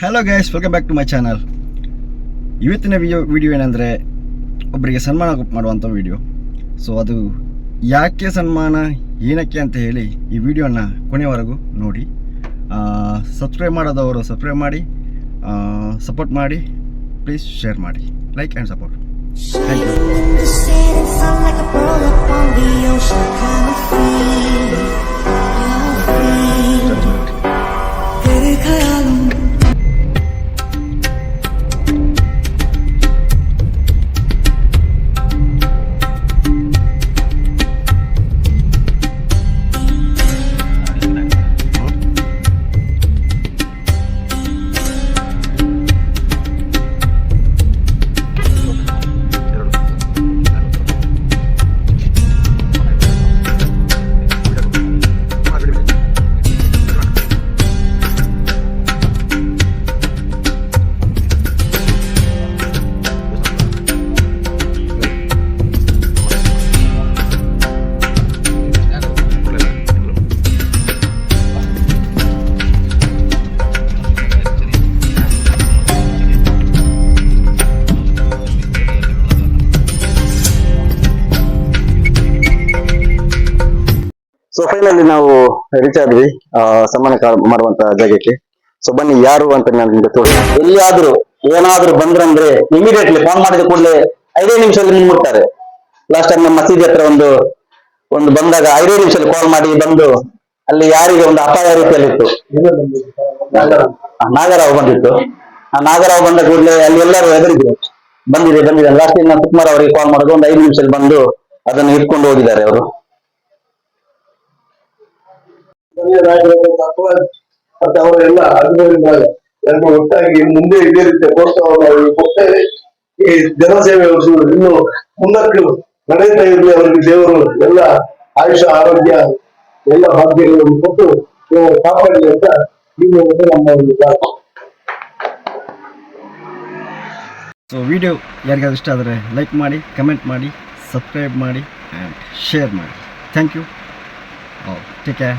Hello guys welcome back to my channel ಇವತ್ತಿನ video video ಏನಂದರೆ ಒಬ್ಬರಿಗೆ ಸನ್ಮಾನ ಮಾಡುವಂಥ ವಿಡಿಯೋ ಸೊ ಅದು ಯಾಕೆ ಸನ್ಮಾನ, ಏನಕ್ಕೆ ಅಂತ ಹೇಳಿ ಈ ವಿಡಿಯೋನ ಕೊನೆಯವರೆಗೂ ನೋಡಿ. ಸಬ್ಸ್ಕ್ರೈಬ್ ಮಾಡೋದವರು ಸಬ್ಸ್ಕ್ರೈಬ್ ಮಾಡಿ ಸಪೋರ್ಟ್ ಮಾಡಿ ಪ್ಲೀಸ್ ಶೇರ್ ಮಾಡಿ. Like and support thank you so finally ನಾವು ರೀಚ್ ಆದ್ವಿ ಕಾ- ಮಾಡುವಂತ ಜಾಗಕ್ಕೆ. ಸೊ ಬನ್ನಿ, ಯಾರು ಅಂತ ನಾನು ನಿಮ್ಗೆ ತೋರಿ ಎಲ್ಲಿಯಾದ್ರೂ ಏನಾದ್ರೂ ಬಂದ್ರಂದ್ರೆ ಇಮಿಡಿಯೇಟ್ಲಿ ಫೋನ್ ಮಾಡಿದ ಕೂಡಲೇ ಐದೇ ನಿಮಿಷದಲ್ಲಿ ಮುಟ್ತಾರೆ. ಲಾಸ್ಟ್ ಟೈಮ್ ನಮ್ಮ ಮಸೀದಿ ಹತ್ರ ಒಂದು ಒಂದು ಬಂದಾಗ ಐದೇ ನಿಮಿಷದಲ್ಲಿ ಕಾಲ್ ಮಾಡಿ ಬಂದು ಅಲ್ಲಿ ಯಾರಿಗೆ ಒಂದು ಅಪಾಯ ರೀತಿಯಲ್ಲಿ ಇತ್ತು ನಾಗರಾವ್ ಬಂದಿತ್ತು. ಆ ನಾಗರಾವ್ ಬಂದ ಕೂಡಲೇ ಅಲ್ಲಿ ಎಲ್ಲರೂ ಹೆದರಿದ್ರು. ಬಂದಿದೆ ಬಂದಿದೆ. ಲಾಸ್ಟ್ ಟೈಮ್ ನಾನು ಸುಕುಮಾರ್ ಅವರಿಗೆ ಕಾಲ್ ಮಾಡೋದು, ಒಂದು ಐದು ನಿಮಿಷದಲ್ಲಿ ಬಂದು ಅದನ್ನು ಇಟ್ಕೊಂಡು ಹೋಗಿದ್ದಾರೆ ಅವರು. ಮತ್ತೆ ಅವರೆಲ್ಲ ಎಲ್ಲರೂ ಎರಡು ಒಟ್ಟಾಗಿ ಮುಂದೆ ಇದೇ ರೀತಿಯ ಪ್ರೋತ್ಸಾಹವನ್ನು ಕೊಡ್ತೇವೆ ಈ ಜನಸೇವೆ ಇನ್ನು ಮುಂದಕ್ಕೆ ನಡೆಯುತ್ತಾ ಇರಲಿ ಅವರಿಗೆ ದೇವರು ಎಲ್ಲ ಆಯುಷ, ಆರೋಗ್ಯ, ಎಲ್ಲ ಭಾಗ್ಯಗಳನ್ನು ಕೊಟ್ಟು ಕಾಪಾಡಲಿ ಅಂತ ಮೂಲಕ ನಮ್ಮ ಒಂದು ಸೊ ವಿಡಿಯೋ ಯಾರಿಗಾದ್ರೂ ಇಷ್ಟ ಆದರೆ ಲೈಕ್ ಮಾಡಿ ಕಮೆಂಟ್ ಮಾಡಿ ಸಬ್ಸ್ಕ್ರೈಬ್ ಮಾಡಿ ಆ್ಯಂಡ್ ಶೇರ್ ಮಾಡಿ. Thank you take care